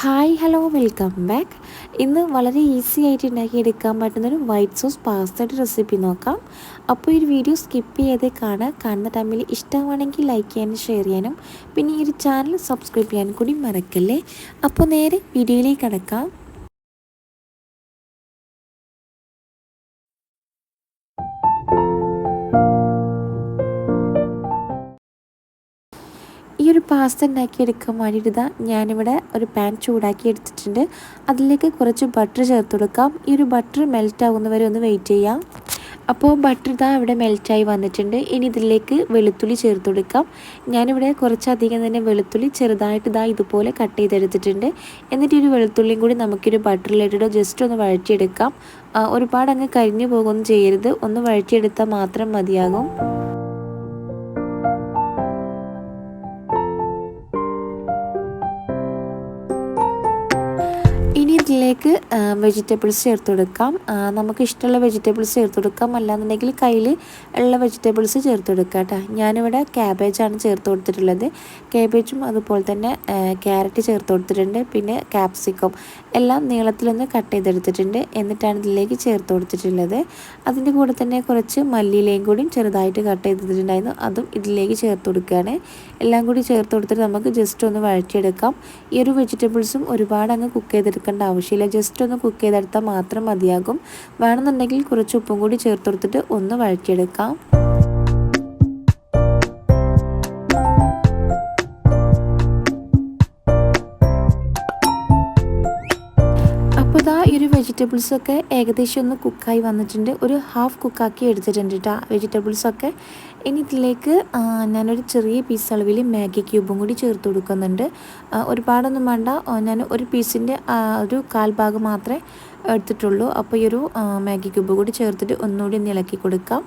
Hi hello welcome back ഇന്ന് വളരെ easy ആയിട്ട് ഉണ്ടാക്കി ഉണ്ടാക്കിയെടുക്കാൻ പറ്റുന്നൊരു വൈറ്റ് സോസ് പാസ്തയുടെ റെസിപ്പി നോക്കാം. അപ്പോൾ ഈ വീഡിയോ സ്കിപ്പ് ചെയ്തേ കാണുക. കാണുന്ന ടൈമിൽ ഇഷ്ടമാണെങ്കിൽ ലൈക്ക് ചെയ്യാനും ഷെയർ ചെയ്യാനും. പിന്നെ ഈ ഒരു ചാനൽ സബ്സ്ക്രൈബ് ചെയ്യാനും കൂടി മറക്കല്ലേ? അപ്പോൾ നേരെ വീഡിയോയിലേക്ക് കിടക്കാം. ഈ ഒരു പാസ്ത ഉണ്ടാക്കിയെടുക്കാൻ വേണ്ടിയിട്ട് ഇതാ ഞാനിവിടെ ഒരു പാൻ ചൂടാക്കി എടുത്തിട്ടുണ്ട്. അതിലേക്ക് കുറച്ച് ബട്ടർ ചേർത്ത് കൊടുക്കാം. ഈ ഒരു ബട്ടർ മെൽറ്റ് ആകുന്നവരെ ഒന്ന് വെയിറ്റ് ചെയ്യാം. അപ്പോൾ ബട്ടർ ഇതാ ഇവിടെ മെൽറ്റായി വന്നിട്ടുണ്ട്. ഇനി ഇതിലേക്ക് വെളുത്തുള്ളി ചേർത്ത് കൊടുക്കാം. ഞാനിവിടെ കുറച്ചധികം തന്നെ വെളുത്തുള്ളി ചെറുതായിട്ട് ഇതാ ഇതുപോലെ കട്ട് ചെയ്തെടുത്തിട്ടുണ്ട്. എന്നിട്ട് ഒരു വെളുത്തുള്ളിയും കൂടി നമുക്കൊരു ബട്ടറിലിട്ടിട്ട് ജസ്റ്റ് ഒന്ന് വഴറ്റിയെടുക്കാം. ഒരുപാട് അങ്ങ് കരിഞ്ഞു പോകുകയൊന്നും ചെയ്യരുത്. ഒന്ന് വഴറ്റിയെടുത്താൽ മാത്രം മതിയാകും. ഇതിലേക്ക് വെജിറ്റബിൾസ് ചേർത്ത് കൊടുക്കാം. നമുക്ക് ഇഷ്ടമുള്ള വെജിറ്റബിൾസ് ചേർത്ത് കൊടുക്കാം. അല്ലാന്നുണ്ടെങ്കിൽ കയ്യിൽ ഉള്ള വെജിറ്റബിൾസ് ചേർത്ത് കൊടുക്കാം കേട്ടോ. ഞാനിവിടെ ക്യാബേജാണ് ചേർത്ത് കൊടുത്തിട്ടുള്ളത്. ക്യാബേജും അതുപോലെ തന്നെ ക്യാരറ്റ് ചേർത്ത് കൊടുത്തിട്ടുണ്ട്. പിന്നെ ക്യാപ്സിക്കം എല്ലാം നീളത്തിലൊന്ന് കട്ട് ചെയ്തെടുത്തിട്ടുണ്ട്. എന്നിട്ടാണ് ഇതിലേക്ക് ചേർത്ത് കൊടുത്തിട്ടുള്ളത്. അതിന്റെ കൂടെ തന്നെ കുറച്ച് മല്ലിയിലയും കൂടിയും ചെറുതായിട്ട് കട്ട് ചെയ്തിട്ടുണ്ടായിരുന്നു അതും ഇതിലേക്ക് ചേർത്ത് കൊടുക്കുകയാണ്. എല്ലാം കൂടി ചേർത്ത് കൊടുത്തിട്ട് നമുക്ക് ജസ്റ്റ് ഒന്ന് വഴറ്റിയെടുക്കാം. ഈ ഒരു വെജിറ്റബിൾസും ഒരുപാട് അങ്ങ് കുക്ക് ചെയ്തെടുക്കേണ്ട ആവശ്യമില്ല. ജസ്റ്റ് ഒന്ന് കുക്ക് ചെയ്തെടുത്താൽ മാത്രം മതിയാകും. വേണമെന്നുണ്ടെങ്കിൽ കുറച്ച് ഉപ്പും കൂടി ചേർത്ത് കൊടുത്തിട്ട് ഒന്ന് വഴറ്റിയെടുക്കാം. അപ്പോൾ ഇതാ ഈ ഒരു വെജിറ്റബിൾസൊക്കെ ഏകദേശം ഒന്ന് കുക്കായി വന്നിട്ടുണ്ട്. ഒരു ഹാഫ് കുക്കാക്കി എടുത്തിട്ടുണ്ട് കേട്ടോ വെജിറ്റബിൾസൊക്കെ ഇനി ഇതിലേക്ക് ഞാനൊരു ചെറിയ പീസ് അളവിൽ മാഗി ക്യൂബും കൂടി ചേർത്ത് കൊടുക്കുന്നുണ്ട്. ഒരുപാടൊന്നും വേണ്ട. ഞാൻ ഒരു പീസിന്റെ ഒരു കാൽഭാഗം മാത്രമേ എടുത്തിട്ടുള്ളൂ. അപ്പോൾ ഈ ഒരു മാഗി ക്യൂബ് കൂടി ചേർത്തിട്ട് ഒന്നുകൂടി ഒന്ന് ഇളക്കി കൊടുക്കാം.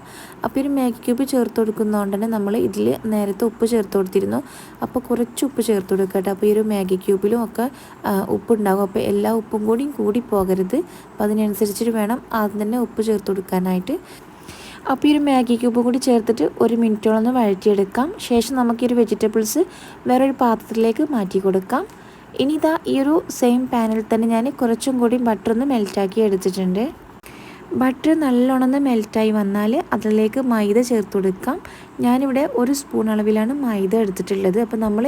അപ്പോൾ ഈ ഒരു മാഗി ക്യൂബ് ചേർത്ത് കൊടുക്കുന്നതുകൊണ്ട് തന്നെ നമ്മൾ ഇതിൽ നേരത്തെ ഉപ്പ് ചേർത്ത് കൊടുത്തിരുന്നു. അപ്പോൾ കുറച്ച് ഉപ്പ് ചേർത്ത് കൊടുക്കട്ടെ അപ്പോൾ ഈ ഒരു മാഗി ക്യൂബിലും ഒക്കെ ഉപ്പുണ്ടാകും. അപ്പോൾ എല്ലാ ഉപ്പും കൂടിയും കൂടി പോകരുത്. അപ്പോൾ അതിനനുസരിച്ചിട്ട് വേണം ആദ്യം തന്നെ ഉപ്പ് ചേർത്ത് കൊടുക്കാനായിട്ട്. അപ്പോൾ ഈ ഒരു മാഗി ക്യൂബ് കൂടി ചേർത്തിട്ട് ഒരു മിനിറ്റോളം ഒന്ന് വഴറ്റിയെടുക്കാം. ശേഷം നമുക്ക് ഈ ഒരു വെജിറ്റബിൾസ് വേറൊരു പാത്രത്തിലേക്ക് മാറ്റി കൊടുക്കാം. ഇനി ഇതാ ഈ ഒരു സെയിം പാനിൽ തന്നെ ഞാൻ കുറച്ചും കൂടി ബട്ടർ ഒന്ന് മെൽറ്റാക്കി എടുത്തിട്ടുണ്ട്. ബട്ടർ നല്ലോണം മെൽറ്റായി വന്നാൽ അതിലേക്ക് മൈദ ചേർത്ത് കൊടുക്കാം. ഞാനിവിടെ ഒരു സ്പൂൺ അളവിലാണ് മൈദ എടുത്തിട്ടുള്ളത്. അപ്പോൾ നമ്മൾ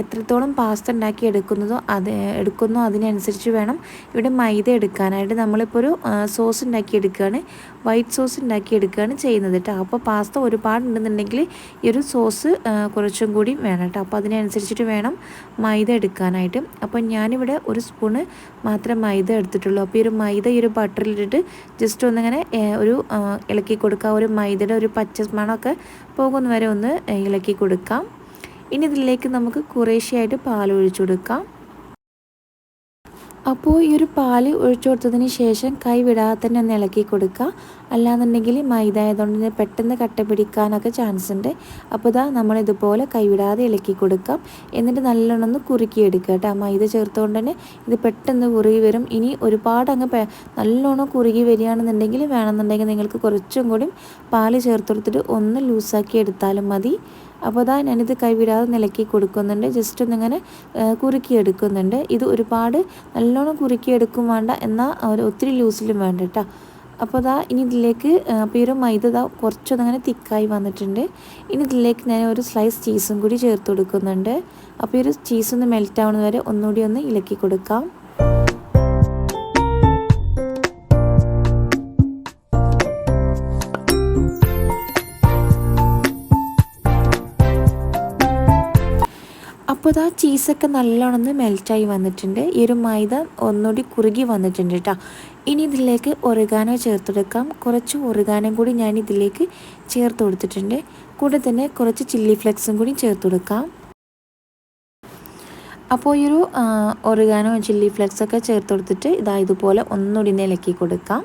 എത്രത്തോളം പാസ്ത ഉണ്ടാക്കി എടുക്കുന്നതോ അത് എടുക്കുന്നോ അതിനനുസരിച്ച് വേണം ഇവിടെ മൈദ എടുക്കാനായിട്ട്. നമ്മളിപ്പോൾ ഒരു സോസ് ഉണ്ടാക്കി എടുക്കുകയാണ്. വൈറ്റ് സോസ് ഉണ്ടാക്കി എടുക്കുകയാണ് ചെയ്യുന്നത് കേട്ടോ. അപ്പോൾ പാസ്ത ഒരുപാടുണ്ടെന്നുണ്ടെങ്കിൽ ഈ ഒരു സോസ് കുറച്ചും കൂടി വേണം കേട്ടോ. അപ്പോൾ അതിനനുസരിച്ചിട്ട് വേണം മൈദ എടുക്കാനായിട്ട്. അപ്പോൾ ഞാനിവിടെ ഒരു സ്പൂണ് മാത്രം മൈദ എടുത്തിട്ടുള്ളൂ. അപ്പോൾ ഈ ഒരു മൈദ ഈ ഒരു ബട്ടറിലിട്ടിട്ട് ജസ്റ്റ് ഒന്നിങ്ങനെ ഒരു ഇളക്കി കൊടുക്കുക. ഒരു മൈദയുടെ ഒരു പച്ച മണമൊക്കെ പോകുന്ന വരെ ഒന്ന് ഇളക്കി കൊടുക്കാം. ഇനി ഇതിലേക്ക് നമുക്ക് കുറേശ്ശെയായിട്ട് പാൽ ഒഴിച്ചു കൊടുക്കാം. അപ്പോൾ ഈ ഒരു പാൽ ഒഴിച്ചു കൊടുത്തതിന് ശേഷം കൈ വിടാതെ തന്നെ ഒന്ന് ഇളക്കി കൊടുക്കുക. അല്ലാന്നുണ്ടെങ്കിൽ മൈദ ആയതുകൊണ്ട് തന്നെ പെട്ടെന്ന് കട്ട പിടിക്കാനൊക്കെ ചാൻസ് ഉണ്ട്. അപ്പോൾ ഇതാ നമ്മൾ ഇതുപോലെ കൈവിടാതെ ഇളക്കി കൊടുക്കാം എന്നിട്ട് നല്ലോണം ഒന്ന് കുറുക്കിയെടുക്കുക കേട്ടോ. മൈദ ചേർത്തുകൊണ്ട് തന്നെ ഇത് പെട്ടെന്ന് കുറുകി വരും. ഇനി ഒരുപാട് അങ്ങ് നല്ലോണം കുറുകി വരികയാണെന്നുണ്ടെങ്കിൽ വേണമെന്നുണ്ടെങ്കിൽ നിങ്ങൾക്ക് കുറച്ചും കൂടി പാൽ ചേർത്ത് കൊടുത്തിട്ട് ഒന്ന് ലൂസാക്കി എടുത്താലും മതി. അപ്പോൾ അതാ ഞാനിത് കൈവിടാതെ നിലക്കി കൊടുക്കുന്നുണ്ട്. ജസ്റ്റ് ഒന്നിങ്ങനെ കുറുക്കിയെടുക്കുന്നുണ്ട്. ഇത് ഒരുപാട് നല്ലോണം കുറുക്കിയെടുക്കും വേണ്ട എന്നാൽ ഒത്തിരി ലൂസിലും വേണ്ട കേട്ടോ അപ്പോൾ അതാ ഇനി ഇതിലേക്ക് അപ്പോൾ ഈ ഒരു മൈദ കുറച്ചൊന്നങ്ങനെ തിക്കായി വന്നിട്ടുണ്ട്. ഇനി ഇതിലേക്ക് ഞാൻ ഒരു സ്ലൈസ് ചീസും കൂടി ചേർത്ത് കൊടുക്കുന്നുണ്ട്. അപ്പോൾ ഈ ഒരു ഒന്ന് മെൽറ്റ് ആവുന്നതുവരെ ഒന്നുകൂടി ഒന്ന് ഇളക്കി കൊടുക്കാം. അപ്പോൾ ഇതാ ചീസൊക്കെ നല്ലോണം മെൽറ്റായി വന്നിട്ടുണ്ട്. ഈ ഒരു മൈദ ഒന്നുകൂടി കുറുകി വന്നിട്ടുണ്ട് കേട്ടോ ഇനി ഇതിലേക്ക് ഒറുകാനോ ചേർത്തെടുക്കാം. കുറച്ച് ഒറുകാനും കൂടി ഞാൻ ഇതിലേക്ക് ചേർത്ത് കൊടുത്തിട്ടുണ്ട്. കൂടെ തന്നെ കുറച്ച് ചില്ലി ഫ്ലെക്സും കൂടി ചേർത്ത് കൊടുക്കാം. അപ്പോൾ ഈ ഒരു ഒറുകാനോ ചില്ലി ഫ്ലെക്സൊക്കെ ചേർത്ത് കൊടുത്തിട്ട് ഇതാ ഇതുപോലെ ഒന്നുകൂടി നിലക്കി കൊടുക്കാം.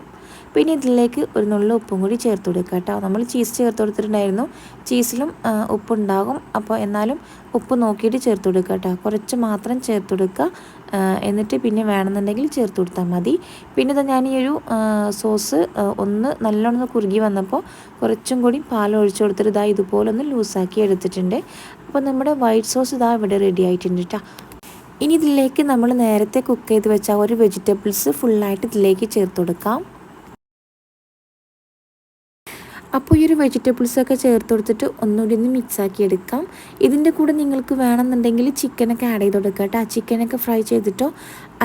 പിന്നെ ഇതിലേക്ക് ഒരു നുള്ള ഉപ്പും കൂടി ചേർത്ത് കൊടുക്കുക കേട്ടോ. നമ്മൾ ചീസ് ചേർത്ത് കൊടുത്തിട്ടുണ്ടായിരുന്നു. ചീസിലും ഉപ്പുണ്ടാകും. അപ്പോൾ എന്നാലും ഉപ്പ് നോക്കിയിട്ട് ചേർത്ത് കൊടുക്കുക കേട്ടോ. കുറച്ച് മാത്രം ചേർത്ത് കൊടുക്കുക. എന്നിട്ട് പിന്നെ വേണമെന്നുണ്ടെങ്കിൽ ചേർത്ത് കൊടുത്താൽ മതി. പിന്നെ ഇതാ ഞാൻ ഈ ഒരു സോസ് ഒന്ന് നല്ലോണം കുറുകി വന്നപ്പോൾ കുറച്ചും കൂടി പാൽ ഒഴിച്ചു കൊടുത്തിട്ട് ഇതാ ഇതുപോലെ ഒന്ന് ലൂസാക്കി എടുത്തിട്ടുണ്ട്. അപ്പോൾ നമ്മുടെ വൈറ്റ് സോസ് ഇതാ ഇവിടെ റെഡി ആയിട്ടുണ്ട് കേട്ടോ. ഇനി ഇതിലേക്ക് നമ്മൾ നേരത്തെ കുക്ക് ചെയ്ത് വെച്ച ഒരു വെജിറ്റബിൾസ് ഫുള്ളായിട്ട് ഇതിലേക്ക് ചേർത്ത് കൊടുക്കാം. അപ്പോൾ ഈ ഒരു വെജിറ്റബിൾസൊക്കെ ചേർത്ത് കൊടുത്തിട്ട് ഒന്നുകൂടി ഒന്ന് മിക്സാക്കി എടുക്കാം. ഇതിന്റെ കൂടെ നിങ്ങൾക്ക് വേണമെന്നുണ്ടെങ്കിൽ ചിക്കനൊക്കെ ആഡ് ചെയ്ത് കൊടുക്കുക കേട്ടോ. ചിക്കനൊക്കെ ഫ്രൈ ചെയ്തിട്ടോ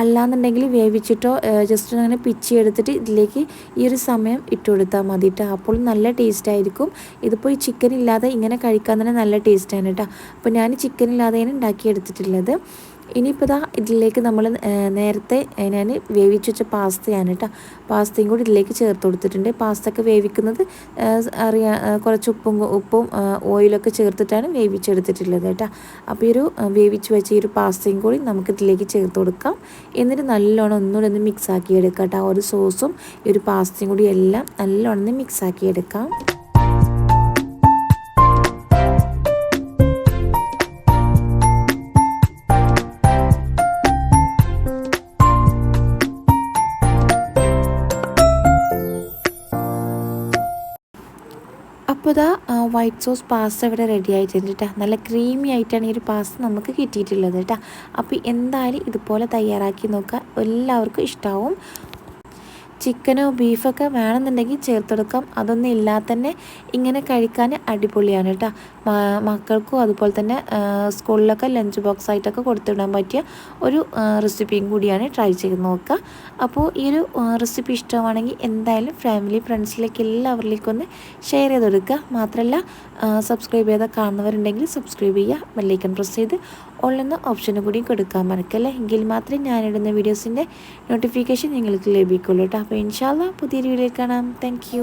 അല്ലാന്നുണ്ടെങ്കിൽ വേവിച്ചിട്ടോ ജസ്റ്റ് അങ്ങനെ പിച്ചി എടുത്തിട്ട് ഇതിലേക്ക് ഈ ഒരു സമയം ഇട്ട് കൊടുത്താൽ മതി കേട്ടോ. അപ്പോൾ നല്ല ടേസ്റ്റ് ആയിരിക്കും. ഇതിപ്പോൾ ഈ ചിക്കൻ ഇല്ലാതെ ഇങ്ങനെ കഴിക്കാൻ തന്നെ നല്ല ടേസ്റ്റാണ് കേട്ടോ. അപ്പോൾ ഞാൻ ചിക്കൻ ഇല്ലാതെയാണ് ഉണ്ടാക്കി എടുത്തിട്ടുള്ളത്. ഇനിയിപ്പോൾ ഇതാ ഇതിലേക്ക് നമ്മൾ നേരത്തെ ഞാൻ വേവിച്ച് വെച്ച പാസ്തയാണ് കേട്ടോ പാസ്തയും കൂടി ഇതിലേക്ക് ചേർത്ത് കൊടുത്തിട്ടുണ്ട്. പാസ്ത ഒക്കെ വേവിക്കുന്നത് അറിയാ കുറച്ച് ഉപ്പും ഉപ്പും ഓയിലൊക്കെ ചേർത്തിട്ടാണ് വേവിച്ചെടുത്തിട്ടുള്ളത് കേട്ടോ അപ്പോൾ ഈ ഒരു വേവിച്ച് വെച്ച ഈ ഒരു പാസ്തയും കൂടി നമുക്ക് ഇതിലേക്ക് ചേർത്ത് കൊടുക്കാം. എന്നിട്ട് നല്ലോണം ഒന്നുകൂടി ഒന്ന് മിക്സ് ആക്കി എടുക്കാം കേട്ടോ ഒരു സോസും ഈ ഒരു പാസ്തയും കൂടി എല്ലാം നല്ലോണം ഒന്ന് മിക്സ് ആക്കി എടുക്കാം. അപ്പോൾ ഇതാ വൈറ്റ് സോസ് പാസ്ത ഇവിടെ റെഡി ആയിട്ടുണ്ട് കേട്ടോ നല്ല ക്രീമി ആയിട്ടാണ് ഈ ഒരു പാസ്ത നമുക്ക് കിട്ടിയിട്ടുള്ളത് കേട്ടോ അപ്പോൾ എന്തായാലും ഇതുപോലെ തയ്യാറാക്കി നോക്കുക. എല്ലാവർക്കും ഇഷ്ടമാവും ചിക്കനോ ബീഫൊക്കെ വേണമെന്നുണ്ടെങ്കിൽ ചേർത്തെടുക്കാം അതൊന്നും ഇല്ലാതെ തന്നെ ഇങ്ങനെ കഴിക്കാൻ അടിപൊളിയാണ് കേട്ടോ. മക്കൾക്കും അതുപോലെ തന്നെ സ്കൂളിലൊക്കെ ലഞ്ച് ബോക്സ് ആയിട്ടൊക്കെ കൊടുത്തിടാൻ പറ്റിയ ഒരു റെസിപ്പിയും കൂടിയാണ് ട്രൈ ചെയ്ത് നോക്കുക. അപ്പോൾ ഈ ഒരു റെസിപ്പി ഇഷ്ടമാണെങ്കിൽ എന്തായാലും ഫാമിലി ഫ്രണ്ട്സിലേക്ക് എല്ലാവരിലേക്കും ഒന്ന് ഷെയർ ചെയ്ത് കൊടുക്കുക. മാത്രമല്ല സബ്സ്ക്രൈബ് ചെയ്താൽ കാണുന്നവരുണ്ടെങ്കിൽ സബ്സ്ക്രൈബ് ചെയ്യുക. ബെല്ലൈക്കൺ പ്രസ് ചെയ്ത് ഓൾ ഓപ്ഷനും കൂടി കൊടുക്കാൻ മറക്കല്ലേ? എങ്കിൽ മാത്രമേ ഞാനിടുന്ന വീഡിയോസിന്റെ നോട്ടിഫിക്കേഷൻ നിങ്ങൾക്ക് ലഭിക്കുള്ളൂ കേട്ടോ അപ്പോൾ ഇൻഷാല്ല പുതിയൊരു വീഡിയോ കാണാം. താങ്ക്